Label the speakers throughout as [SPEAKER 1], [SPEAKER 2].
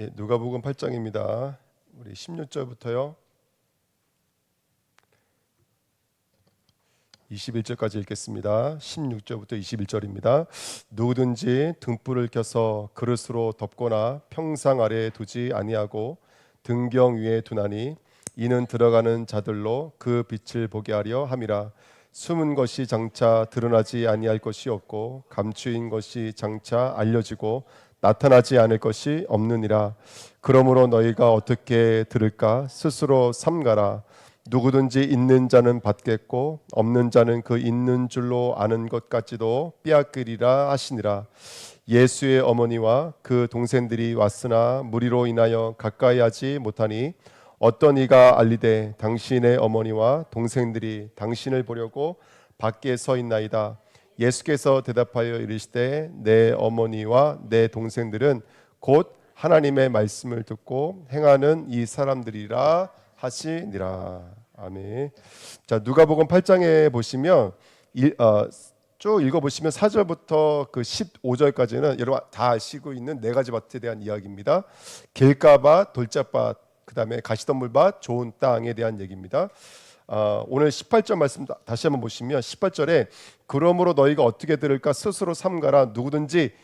[SPEAKER 1] 예, 누가복음 8장입니다. 우리 16절부터요. 21절까지 읽겠습니다. 16절부터 21절입니다. 누구든지 등불을 켜서 그릇으로 덮거나 평상 아래에 두지 아니하고 등경 위에 두나니 이는 들어가는 자들로 그 빛을 보게 하려 함이라. 숨은 것이 장차 드러나지 아니할 것이 없고 감추인 것이 장차 알려지고 나타나지 않을 것이 없느니라. 그러므로 너희가 어떻게 들을까 스스로 삼가라. 누구든지 있는 자는 받겠고 없는 자는 그 있는 줄로 아는 것까지도 빼앗기리라 하시니라. 예수의 어머니와 그 동생들이 왔으나 무리로 인하여 가까이 하지 못하니 어떤 이가 알리되 당신의 어머니와 동생들이 당신을 보려고 밖에 서 있나이다. 예수께서 대답하여 이르시되 내 어머니와 내 동생들은 곧 하나님의 말씀을 듣고 행하는 이 사람들이라 하시니라. 아멘. 자 누가복음 8장에 보시면 일, 어, 쭉 읽어보시면 4절부터 그 15절까지는 여러분 다 아시고 있는 네 가지 밭에 대한 이야기입니다. 길가밭, 돌짝밭, 그 다음에 가시덤불밭, 좋은 땅에 대한 얘기입니다. 어, 오늘 18절 말씀 다- 다시 한번 보시면 18절에 그러므로 너희가 어떻게 들을까 스스로 삼가라 누구든지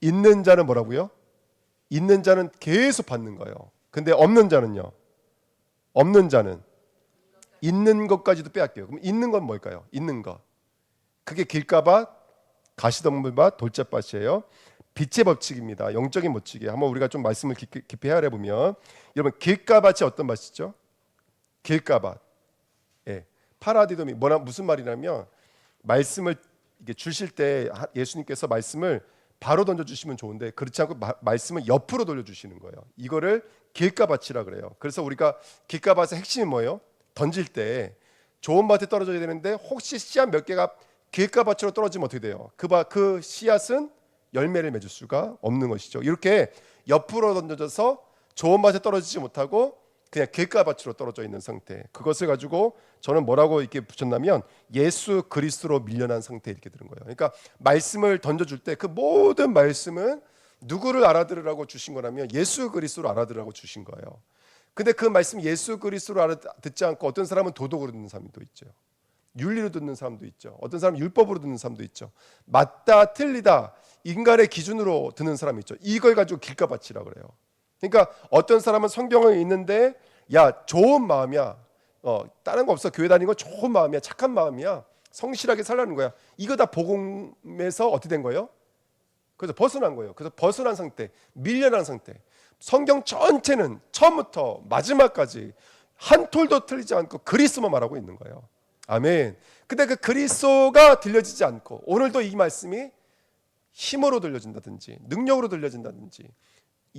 [SPEAKER 1] 있는 자는 뭐라고요? 있는 자는 계속 받는 거예요. 근데 없는 자는요? 없는 자는 있는 것까지도 빼앗겨요. 그럼 있는 건 뭘까요? 있는 거. 그게 길가밭, 가시덤불밭, 돌짝밭이에요. 빛의 법칙입니다. 영적인 법칙이에요. 한번 우리가 좀 말씀을 깊이, 깊이 헤아려 보면 여러분 길가밭이 어떤 밭이죠? 길가밭. 예. 파라디돔이 뭐라 무슨 말이냐면 말씀을 이게 주실 때 하- 예수님께서 말씀을 바로 던져 주시면 좋은데 그렇지 않고 마- 말씀을 옆으로 돌려 주시는 거예요. 이거를 길가밭이라 그래요. 그래서 우리가 길가밭의 핵심이 뭐예요? 던질 때 좋은 밭에 떨어져야 되는데 혹시 씨앗 몇 개가 길가밭으로 떨어지면 어떻게 돼요? 그, 바, 그 씨앗은 열매를 맺을 수가 없는 것이죠. 이렇게 옆으로 던져져서 좋은 밭에 떨어지지 못하고 그냥 길가밭으로 떨어져 있는 상태. 그것을 가지고 저는 뭐라고 이렇게 붙였냐면 예수 그리스도로 밀려난 상태 이렇게 들은 거예요. 그러니까 말씀을 던져줄 때 그 모든 말씀은 누구를 알아들으라고 주신 거라면 예수 그리스도로 알아들으라고 주신 거예요. 근데 그 말씀 예수 그리스도로 알아 듣지 않고 어떤 사람은 도덕으로 듣는 사람도 있죠. 윤리로 듣는 사람도 있죠. 어떤 사람은 율법으로 듣는 사람도 있죠. 맞다, 틀리다, 인간의 기준으로 듣는 사람이 있죠. 이걸 가지고 길가밭이라 그래요. 그러니까 어떤 사람은 성경에 있는데 야 좋은 마음이야. 어 다른 거 없어. 교회 다니는 건 좋은 마음이야. 착한 마음이야. 성실하게 살라는 거야. 이거 다 복음에서 어떻게 된 거예요? 그래서 벗어난 거예요. 그래서 벗어난 상태, 밀려난 상태. 성경 전체는 처음부터 마지막까지 한 톨도 틀리지 않고 그리스도만 말하고 있는 거예요. 아멘. 근데 그 그리스도가 들려지지 않고 오늘도 이 말씀이 힘으로 들려진다든지 능력으로 들려진다든지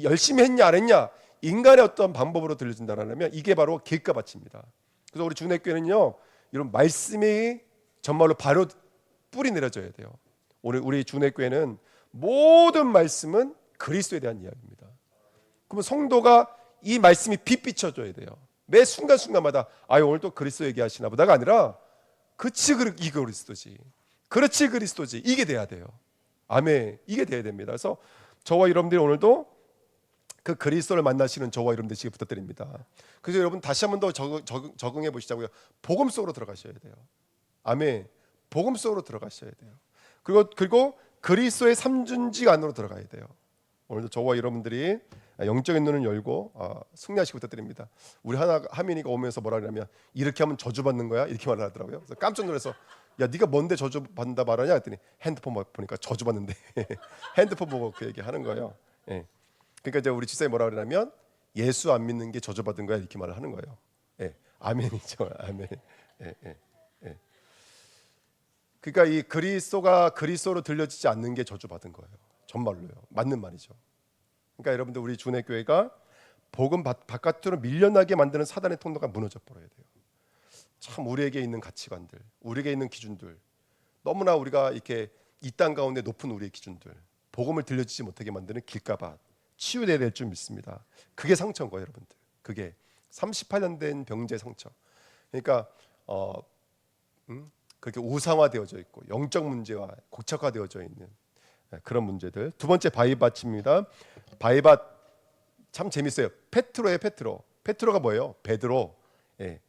[SPEAKER 1] 열심히 했냐 안 했냐 인간의 어떤 방법으로 들려진다라면 이게 바로 길가밭입니다. 그래서 우리 주내교회는요 이런 말씀이 정말로 바로 뿌리 내려져야 돼요. 오늘 우리 주내교회는 모든 말씀은 그리스도에 대한 이야기입니다. 그러면 성도가 이 말씀이 빛 비춰줘야 돼요. 매 순간 순간마다 아 오늘 또 그리스도 얘기하시나 보다가 아니라 그치 그- 이 그리스도지. 그렇지 그리스도지. 이게 돼야 돼요. 아멘. 이게 돼야 됩니다. 그래서 저와 여러분들이 오늘도 그 그리스도를 만나시는 저와 여러분 되시기 부탁드립니다. 그래서 여러분 다시 한 번더 적응, 해 보시자고요. 복음 속으로 들어가셔야 돼요. 아멘. 복음 속으로 들어가셔야 돼요. 그리고 그리고 그리스도의 삼준직 안으로 들어가야 돼요. 오늘도 저와 여러분들이 영적인 눈을 열고 어, 승리하시기 부탁드립니다. 우리 하나 하민이가 오면서 뭐라 그러냐면 이렇게 하면 저주 받는 거야 이렇게 말하더라고요. 그래서 깜짝 놀라서 야 네가 뭔데 저주 받는다 말하냐 했더니 핸드폰 보니까 저주 받는데 핸드폰 보고 그 얘기 하는 거예요. 예. 그러니까 이제 우리 집사님 뭐라 그러냐면 예수 안 믿는 게 저주 받은 거야 이렇게 말을 하는 거예요. 예. 아멘이죠. 아멘. 예, 예, 예. 그러니까 이 그리스도가 그리스도로 들려지지 않는 게 저주 받은 거예요. 정말로요. 맞는 말이죠. 그러니까 여러분들 우리 주내 교회가 복음 바, 바깥으로 밀려나게 만드는 사단의 통로가 무너져 버려야 돼요. 참 우리에게 있는 가치관들, 우리에게 있는 기준들, 너무나 우리가 이렇게 이 땅 가운데 높은 우리의 기준들, 복음을 들려지지 못하게 만드는 길가밭 치유돼야 될 줄 믿습니다. 그게 상처인 거예요, 여러분들. 그게 38년 된 병제 상처. 그러니까 어, 음? 그렇게 우상화되어져 있고 영적 문제와 고착화되어져 있는 네, 그런 문제들. 두 번째 바위밭입니다. 바위밭 참 재밌어요. 페트로의 페트로. 페트로가 뭐예요? 베드로. 예,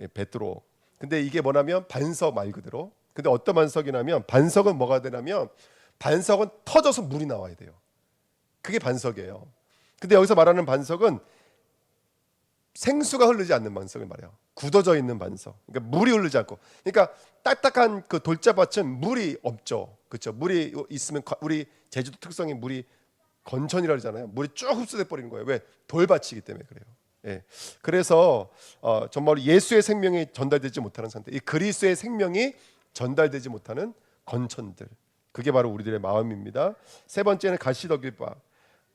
[SPEAKER 1] 예, 베드로. 근데 이게 뭐냐면 반석 말 그대로. 근데 어떤 반석이냐면 반석은 뭐가 되냐면 반석은 터져서 물이 나와야 돼요. 그게 반석이에요. 근데 여기서 말하는 반석은 생수가 흐르지 않는 반석을 말해요. 굳어져 있는 반석. 그러니까 물이 흐르지 않고. 그러니까 딱딱한 그 돌자밭은 물이 없죠. 그렇죠. 물이 있으면 거- 우리 제주도 특성이 물이 건천이라 그러잖아요. 물이 쭉 흡수돼 버리는 거예요. 왜? 돌밭이기 때문에 그래요. 예. 그래서 어, 정말 예수의 생명이 전달되지 못하는 상태. 이 그리스도의 생명이 전달되지 못하는 건천들. 그게 바로 우리들의 마음입니다. 세 번째는 가시더기바.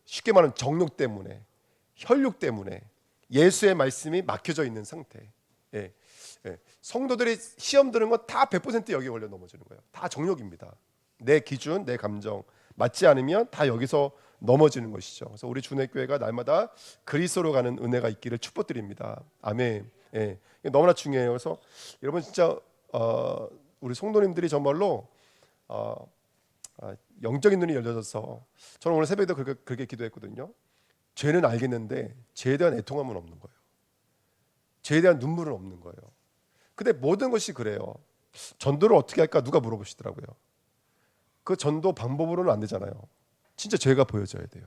[SPEAKER 1] 쉽게 말하면 정욕 때문에, 혈육 때문에 예수의 말씀이 막혀져 있는 상태. 예. 예. 성도들이 시험 드는 건 다 100% 여기 걸려 넘어지는 거예요. 다 정욕입니다. 내 기준, 내 감정 맞지 않으면 다 여기서 넘어지는 것이죠. 그래서 우리 주내 교회가 날마다 그리스도로 가는 은혜가 있기를 축복드립니다. 아멘. 예. 너무나 중요해요. 그래서 여러분 진짜 어, 우리 성도님들이 정말로 어, 아, 영적인 눈이 열려져서 저는 오늘 새벽에도 그렇게, 그렇게 기도했거든요. 죄는 알겠는데 죄에 대한 애통함은 없는 거예요. 죄에 대한 눈물은 없는 거예요. 근데 모든 것이 그래요. 전도를 어떻게 할까 누가 물어보시더라고요. 그 전도 방법으로는 안 되잖아요. 진짜 죄가 보여져야 돼요.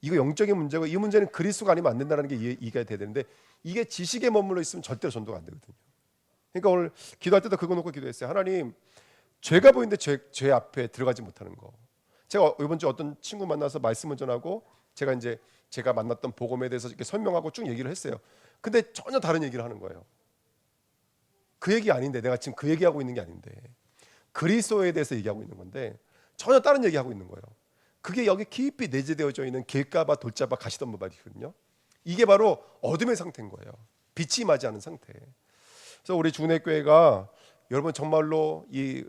[SPEAKER 1] 이거 영적인 문제고 이 문제는 그리스도가 아니면 안 된다는 게 이해, 이해가 돼야 되는데 이게 지식에 머물러 있으면 절대로 전도가 안 되거든요. 그러니까 오늘 기도할 때도 그거 놓고 기도했어요. 하나님 죄가 보이는데 죄, 죄 앞에 들어가지 못하는 거. 제가 이번 주 어떤 친구 만나서 말씀을 전하고 제가 이제 제가 만났던 복음에 대해서 이렇게 설명하고 쭉 얘기를 했어요. 근데 전혀 다른 얘기를 하는 거예요. 그 얘기 아닌데 내가 지금 그 얘기하고 있는 게 아닌데 그리스도에 대해서 얘기하고 있는 건데 전혀 다른 얘기하고 있는 거예요. 그게 여기 깊이 내재되어져 있는 길가바 돌자바 가시덤불 말이거든요. 이게 바로 어둠의 상태인 거예요. 빛이 않은 상태. 그래서 우리 주내 교회가 여러분 정말로 이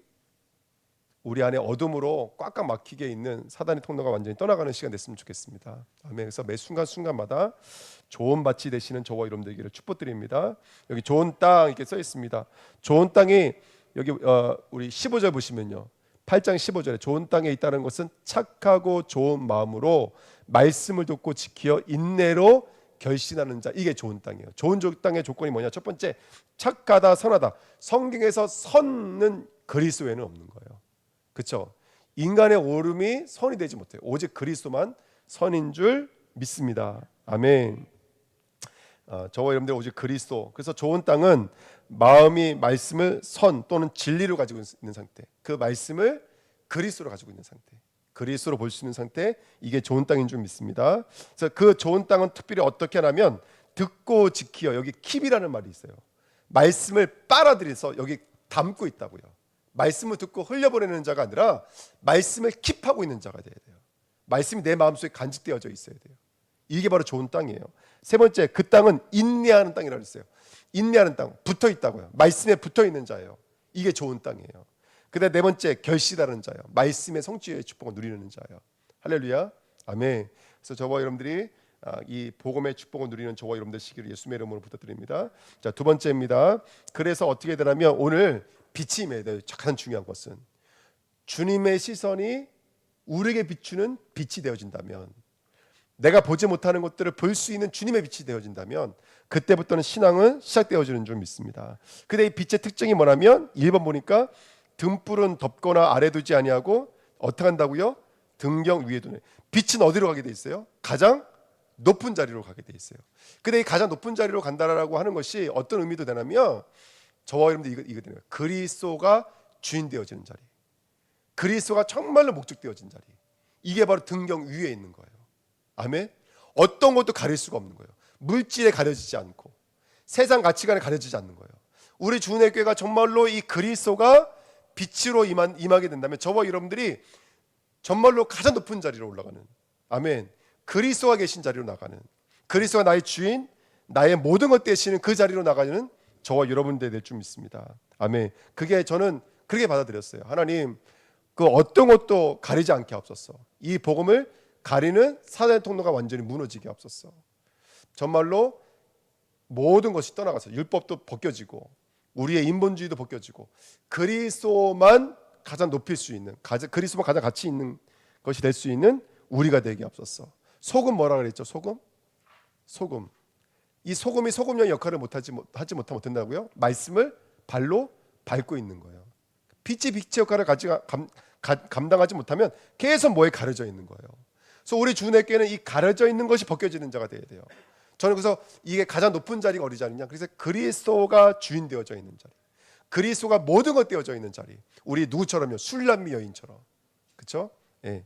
[SPEAKER 1] 우리 안에 어둠으로 꽉꽉 막히게 있는 사단의 통로가 완전히 떠나가는 시간 됐으면 좋겠습니다. 아멘. 그래서 매 순간 순간마다 좋은 밭이 되시는 저와 여러분 되기를 축복드립니다. 여기 좋은 땅 이렇게 써 있습니다. 좋은 땅이 여기 어, 우리 15절 보시면요. 8장 15절에 좋은 땅에 있다는 것은 착하고 좋은 마음으로 말씀을 듣고 지키어 인내로 결신하는 자 이게 좋은 땅이에요. 좋은 조- 땅의 조건이 뭐냐? 첫 번째 착하다 선하다. 성경에서 선은 그리스도에는 없는 거예요. 그렇죠? 인간의 오름이 선이 되지 못해요. 오직 그리스도만 선인 줄 믿습니다. 아멘. 어, 저와 여러분들 오직 그리스도. 그래서 좋은 땅은 마음이 말씀을 선 또는 진리로 가지고 있는 상태. 그 말씀을 그리스도로 가지고 있는 상태. 그리스도로 볼 수 있는 상태. 이게 좋은 땅인 줄 믿습니다. 그래서 그 좋은 땅은 특별히 어떻게 하냐면 듣고 지키어 여기 킵이라는 말이 있어요. 말씀을 빨아들여서 여기 담고 있다고요. 말씀을 듣고 흘려보내는 자가 아니라 말씀을 킵하고 있는 자가 돼야 돼요. 말씀이 내 마음속에 간직되어져 있어야 돼요. 이게 바로 좋은 땅이에요. 세 번째, 그 땅은 인내하는 땅이라고 했어요. 인내하는 땅, 붙어 있다고요. 말씀에 붙어 있는 자예요. 이게 좋은 땅이에요. 그다음 네 번째, 결실하는 자예요. 말씀의 성취의 축복을 누리는 자예요. 할렐루야, 아멘. 그래서 저와 여러분들이 아, 이 복음의 축복을 누리는 저와 여러분들 시기를 예수의 이름으로 부탁드립니다. 자, 두 번째입니다. 그래서 어떻게 되냐면 오늘 임해야 돼요. 가장 중요한 것은 주님의 시선이 우리에게 비추는 빛이 되어진다면 내가 보지 못하는 것들을 볼 수 있는 주님의 빛이 되어진다면 그때부터는 신앙은 시작되어지는 줄 믿습니다. 근데 이 빛의 특징이 뭐냐면 1번 보니까 등불은 덮거나 아래 두지 아니하고 어떻게 한다고요? 등경 위에 두네. 빛은 어디로 가게 돼 있어요? 가장 높은 자리로 가게 돼 있어요. 근데 이 가장 높은 자리로 간다라고 하는 것이 어떤 의미도 되냐면 저와 여러분들 이거 이거 되는 거예요. 그리스도가 주인 되어지는 자리. 그리스도가 정말로 목적 되어진 자리. 이게 바로 등경 위에 있는 거예요. 아멘. 어떤 것도 가릴 수가 없는 거예요. 물질에 가려지지 않고 세상 가치관에 가려지지 않는 거예요. 우리 주의 교회가 정말로 이 그리스도가 빛으로 임한, 임하게 된다면 저와 여러분들이 정말로 가장 높은 자리로 올라가는 아멘. 그리스도가 계신 자리로 나가는 그리스도가 나의 주인, 나의 모든 것 되시는 그 자리로 나가는 저와 여러분들 될줄 믿습니다. 아멘. 그게 저는 그렇게 받아들였어요. 하나님, 그 어떤 것도 가리지 않게 없었어. 이 복음을 가리는 사단의 통로가 완전히 무너지게 없었어. 정말로 모든 것이 떠나가서 율법도 벗겨지고 우리의 인본주의도 벗겨지고 그리스도만 가장 높일 수 있는 그리스도만 가장 가치 있는 것이 될 수 있는 우리가 되게 없었어. 소금 뭐라 그랬죠? 소금? 소금. 이 소금이 소금용 역할을 못하지 못, 하지 못하면 어된다고요? 말씀을 발로 밟고 있는 거예요. 빛이 빛의 역할을 가지, 감, 가, 감당하지 못하면 계속 뭐에 가려져 있는 거예요. 그래서 우리 주님께는 이 가려져 있는 것이 벗겨지는 자가 돼야 돼요. 저는 그래서 이게 가장 높은 자리가 어디 자리냐? 그래서 그리스도가 주인 되어져 있는 자리. 그리스도가 모든 것 되어져 있는 자리. 우리 누구처럼요? 술람미 여인처럼. 그렇죠? 예.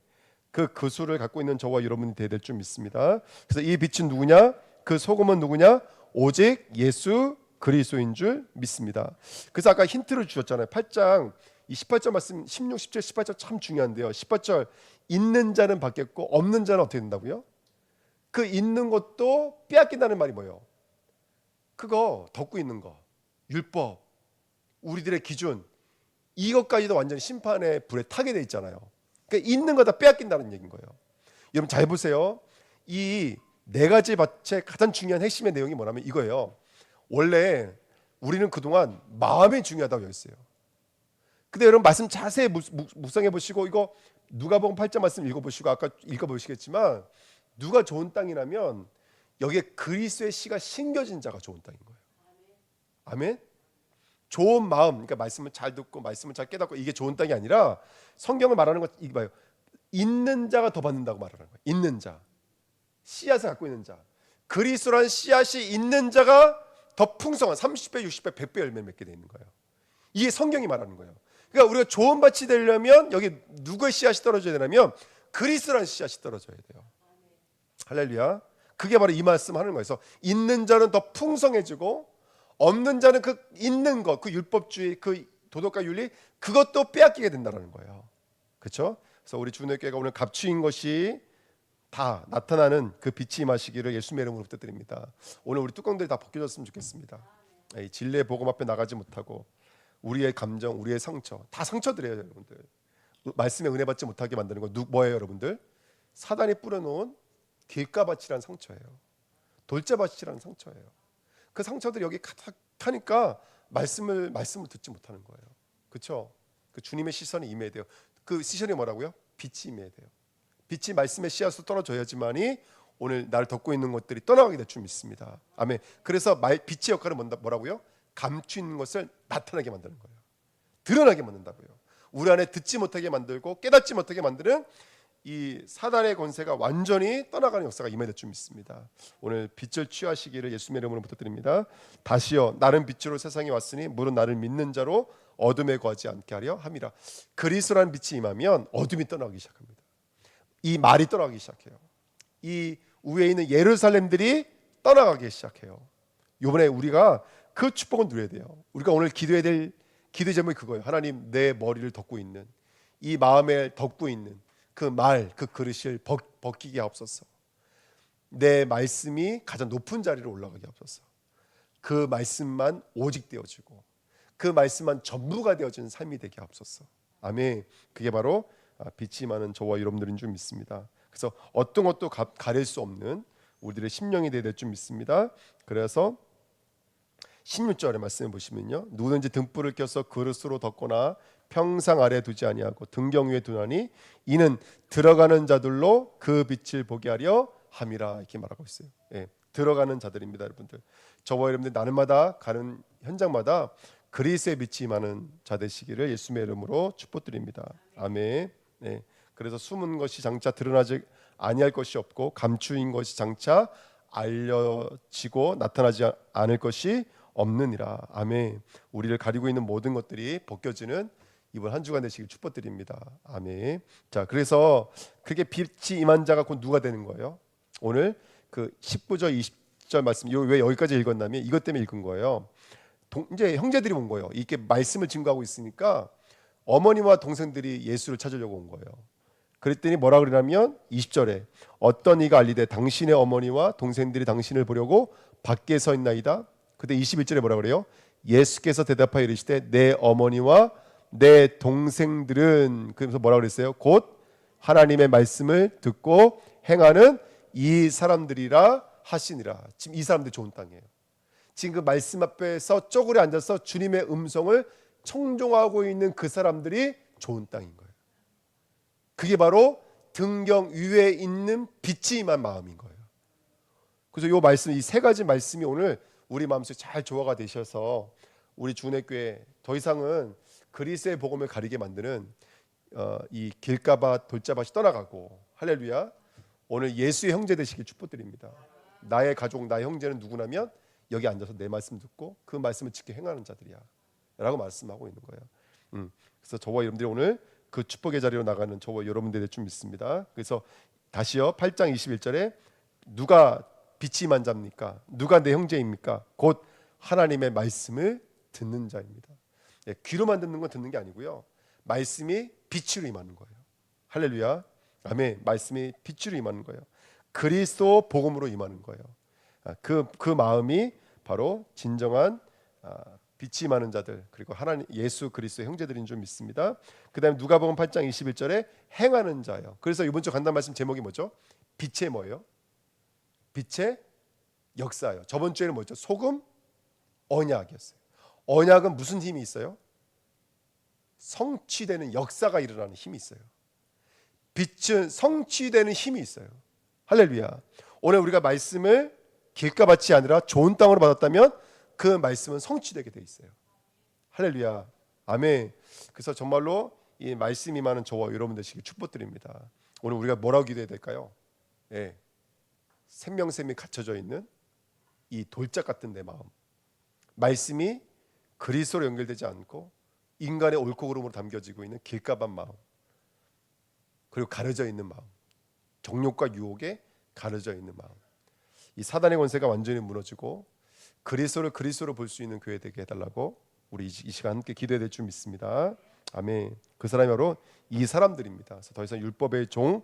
[SPEAKER 1] 그 그수를 갖고 있는 저와 여러분이 되야 될 줄 믿습니다. 그래서 이 빛은 누구냐? 그 소금은 누구냐? 오직 예수 그리스도인 줄 믿습니다. 그래서 아까 힌트를 주셨잖아요. 8장 이 18절 말씀 16, 17, 18절 참 중요한데요. 18절 있는 자는 받겠고 없는 자는 어떻게 된다고요? 그 있는 것도 빼앗긴다는 말이 뭐예요? 그거 덮고 있는 거. 율법. 우리들의 기준. 이것까지도 완전히 심판의 불에 타게 돼 있잖아요. 그러니까 있는 거 다 빼앗긴다는 얘기인 거예요. 여러분 잘 보세요. 이 네 가지 밭의 가장 중요한 핵심의 내용이 뭐냐면 이거예요. 원래 우리는 그동안 마음이 중요하다고 했어요. 근데 여러분 말씀 자세히 묵상해 보시고 이거 누가복음 8장 말씀 읽어 보시고 아까 읽어 보시겠지만 누가 좋은 땅이라면 여기에 그리스도의 씨가 심겨진 자가 좋은 땅인 거예요. 아멘. 좋은 마음, 그러니까 말씀을 잘 듣고 말씀을 잘 깨닫고 이게 좋은 땅이 아니라 성경을 말하는 것 이게 봐요. 있는 자가 더 받는다고 말하는 거예요. 있는 자, 씨앗을 갖고 있는 자. 그리스도란 씨앗이 있는 자가 더 풍성한 30배, 60배, 100배 열매 맺게 되는 거예요. 이게 성경이 말하는 거예요. 그러니까 우리가 좋은 밭이 되려면 여기 누구의 씨앗이 떨어져야 되냐면 그리스도란 씨앗이 떨어져야 돼요. 할렐루야. 그게 바로 이 말씀 하는 거예요. 그래서 있는 자는 더 풍성해지고 없는 자는 그 있는 것, 그 율법주의, 그 도덕과 윤리 그것도 빼앗기게 된다는 거예요. 그렇죠? 그래서 우리 주님께가 오늘 갑주인 것이 다 나타나는 그 빛이 임하시기를 예수님의 이름으로 부탁드립니다. 오늘 우리 뚜껑들이 다 벗겨졌으면 좋겠습니다. 이 진리의 복음 앞에 나가지 못하고 우리의 감정, 우리의 상처 다 상처들이에요, 여러분들. 말씀에 은혜 받지 못하게 만드는 건 누, 뭐예요, 여러분들? 사단이 뿌려놓은 길가밭이란 상처예요. 돌자밭이란 상처예요. 그 상처들 여기 가득하니까 말씀을 말씀을 듣지 못하는 거예요. 그렇죠? 그 주님의 시선이 임해야 돼요. 그 시선이 뭐라고요? 빛이 임해야 돼요. 빛이 말씀의 씨앗으로 떨어져야지만이 오늘 날 덮고 있는 것들이 떠나가게 될 줄 믿습니다. 아멘. 그래서 말, 빛의 역할은 뭐라고요? 감추는 것을 나타나게 만드는 거예요. 드러나게 만든다고요. 우리 안에 듣지 못하게 만들고 깨닫지 못하게 만드는 이 사단의 권세가 완전히 떠나가는 역사가 임해야 될줄 믿습니다. 오늘 빛을 취하시기를 예수님의 이름으로 부탁드립니다. 다시요 나는 빛으로 세상에 왔으니 물은 나를 믿는 자로 어둠에 거하지 않게 하려 함이라. 그리스도라는 빛이 임하면 어둠이 떠나기 시작합니다. 이 말이 떠나기 시작해요. 이 위에 있는 예루살렘들이 떠나가기 시작해요. 이번에 우리가 그 축복은 누려야 돼요. 우리가 오늘 기도해야 될 기도 제목이 그거예요. 하나님 내 머리를 덮고 있는 이 마음에 덮고 있는 그 말, 그 그릇을 벗, 벗기게 하옵소서. 내 말씀이 가장 높은 자리로 올라가게 하옵소서. 그 말씀만 오직 되어지고 그 말씀만 전부가 되어지는 삶이 되게 하옵소서. 아멘. 그게 바로 아, 빛이 많은 저와 여러분들인 줄 믿습니다. 그래서 어떤 것도 가, 가릴 수 없는 우리들의 심령이 되야 될 줄 믿습니다. 그래서 16절의 말씀을 보시면요. 누구든지 등불을 껴서 그릇으로 덮거나 평상 아래 두지 아니하고 등경 위에 두나니 이는 들어가는 자들로 그 빛을 보게 하려 함이라 이렇게 말하고 있어요. 예, 들어가는 자들입니다, 여러분들. 저와 여러분들 나날마다 가는 현장마다 그리스의 빛이 많은 자 되시기를 예수님의 이름으로 축복드립니다. 아멘. 네. 그래서 숨은 것이 장차 드러나지 아니할 것이 없고 감추인 것이 장차 알려지고 나타나지 않을 것이 없느니라. 아멘. 우리를 가리고 있는 모든 것들이 벗겨지는 이번 한 주간 되시길 축복드립니다. 아멘. 자, 그래서 그게 빛이 임한 자가 곧 누가 되는 거예요? 오늘 그 19절 20절 말씀 왜 여기까지 읽었냐면 이것 때문에 읽은 거예요. 동, 이제 형제들이 온 거예요. 이렇게 말씀을 증거하고 있으니까 어머니와 동생들이 예수를 찾으려고 온 거예요. 그랬더니 뭐라 그러냐면 20절에 어떤 이가 알리되 당신의 어머니와 동생들이 당신을 보려고 밖에 서 있나이다. 그때 21절에 뭐라 그래요? 예수께서 대답하여 이르시되 내 어머니와 내 동생들은 그래서 뭐라 그랬어요? 곧 하나님의 말씀을 듣고 행하는 이 사람들이라 하시니라. 지금 이 사람들 좋은 땅이에요. 지금 그 말씀 앞에서 쪼그려 앉아서 주님의 음성을 청종하고 있는 그 사람들이 좋은 땅인 거예요. 그게 바로 등경 위에 있는 빛이 임한 마음인 거예요. 그래서 요 말씀 이 세 가지 말씀이 오늘 우리 마음속에 잘 조화가 되셔서 우리 주내교회 더 이상은 그리스의 복음을 가리게 만드는 어, 이 길가밭 돌자밭이 떠나가고 할렐루야 오늘 예수의 형제 되시길 축복드립니다. 나의 가족 나의 형제는 누구냐면 여기 앉아서 내 말씀 듣고 그 말씀을 지켜 행하는 자들이야 라고 말씀하고 있는 거예요. 음, 그래서 저와 여러분들이 오늘 그 축복의 자리로 나가는 저와 여러분들의 줄 믿습니다. 그래서 다시요 8장 21절에 누가 빛이 자입니까? 누가 내 형제입니까? 곧 하나님의 말씀을 듣는 자입니다. 예, 귀로만 듣는 건 듣는 게 아니고요. 말씀이 빛으로 임하는 거예요. 할렐루야. 아멘. 말씀이 빛으로 임하는 거예요. 그리스도 복음으로 임하는 거예요. 아, 그, 그 마음이 바로 진정한 아, 빛이 임하는 자들 그리고 하나님 예수 그리스도의 형제들인 줄 믿습니다. 그다음에 누가복음 8장 21절에 행하는 자요. 그래서 이번 주 간단 말씀 제목이 뭐죠? 빛의 뭐예요? 빛의 역사요. 저번 주에는 뭐죠? 소금 언약이었어요. 언약은 무슨 힘이 있어요? 성취되는 역사가 일어나는 힘이 있어요. 빛은 성취되는 힘이 있어요. 할렐루야. 오늘 우리가 말씀을 길가밭이 아니라 좋은 땅으로 받았다면 그 말씀은 성취되게 돼 있어요. 할렐루야. 아멘. 그래서 정말로 이 말씀이 많은 저와 여러분 되시길 축복드립니다. 오늘 우리가 뭐라고 기도해야 될까요? 예. 생명샘이 갇혀져 있는 이 돌짝 같은 내 마음. 말씀이 그리스도로 연결되지 않고 인간의 옳고 그름으로 담겨지고 있는 길가밭 마음. 그리고 가려져 있는 마음. 정욕과 유혹에 가려져 있는 마음. 이 사단의 권세가 완전히 무너지고 그리스도를 그리스도로 볼 수 있는 교회 되게 해달라고 우리 이 시간 함께 기도해야 될 줄 믿습니다. 아멘. 그 사람이 바로 이 사람들입니다. 그래서 더 이상 율법의 종,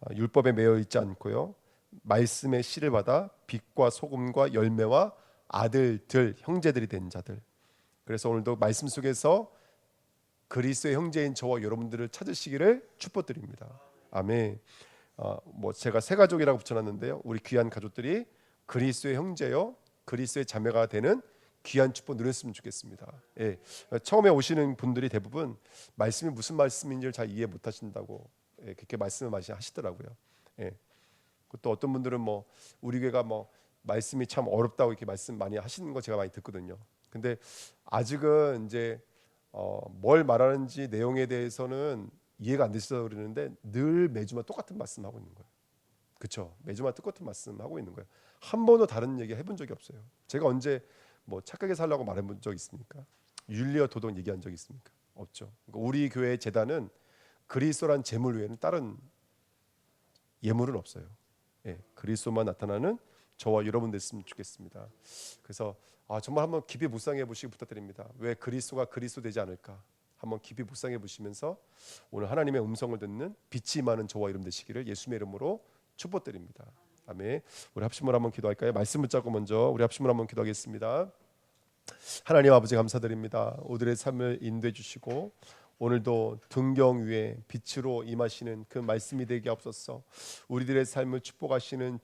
[SPEAKER 1] 아, 율법에 매여 있지 않고요. 말씀의 씨를 받아 빛과 소금과 열매와 아들들, 형제들이 된 자들. 그래서 오늘도 말씀 속에서 그리스도의 형제인 저와 여러분들을 찾으시기를 축복드립니다. 아멘. 어, 뭐 제가 세 가족이라고 붙여놨는데요. 우리 귀한 가족들이 그리스도의 형제요, 그리스도의 자매가 되는 귀한 축복 누렸으면 좋겠습니다. 예. 처음에 오시는 분들이 대부분 말씀이 무슨 말씀인지를 잘 이해 못 하신다고 예, 그렇게 말씀을 많이 하시더라고요. 예. 또 어떤 분들은 뭐 우리 교회가 뭐 말씀이 참 어렵다고 이렇게 말씀 많이 하시는 거 제가 많이 듣거든요. 근데 아직은 이제 어, 뭘 말하는지 내용에 대해서는 이해가 안 되셔서 그러는데 늘 매주마다 똑같은 말씀 하고 있는 거예요. 그렇죠? 매주마다 똑같은 말씀 하고 있는 거예요. 한 번도 다른 얘기 해본 적이 없어요. 제가 언제 뭐 착하게 살라고 말해본 적 있습니까? 윤리와 도덕 얘기한 적 있습니까? 없죠. 그러니까 우리 교회 재단은 그리스도란 재물 외에는 다른 예물은 없어요. 예, 그리스도만 나타나는 저와 여러분 됐으면 좋겠습니다. 그래서 아, 정말 한번 깊이 묵상해 보시기 부탁드립니다. 왜 그리스도가 그리스도 되지 않을까? 한번 깊이 묵상해 보시면서 오늘 하나님의 음성을 듣는 빛이 많은 저와 여러분 되시기를 예수님의 이름으로 축복드립니다. 아멘. 우리 합심을 한번 기도할까요? 말씀 붙잡고 먼저 우리 합심을 한번 기도하겠습니다. 하나님 아버지 감사드립니다. 오늘의 삶을 인도해 주시고 오늘도 등경 위에 빛으로 임하시는 그 말씀이 되게 없어서 우리들의 삶을 축복하시는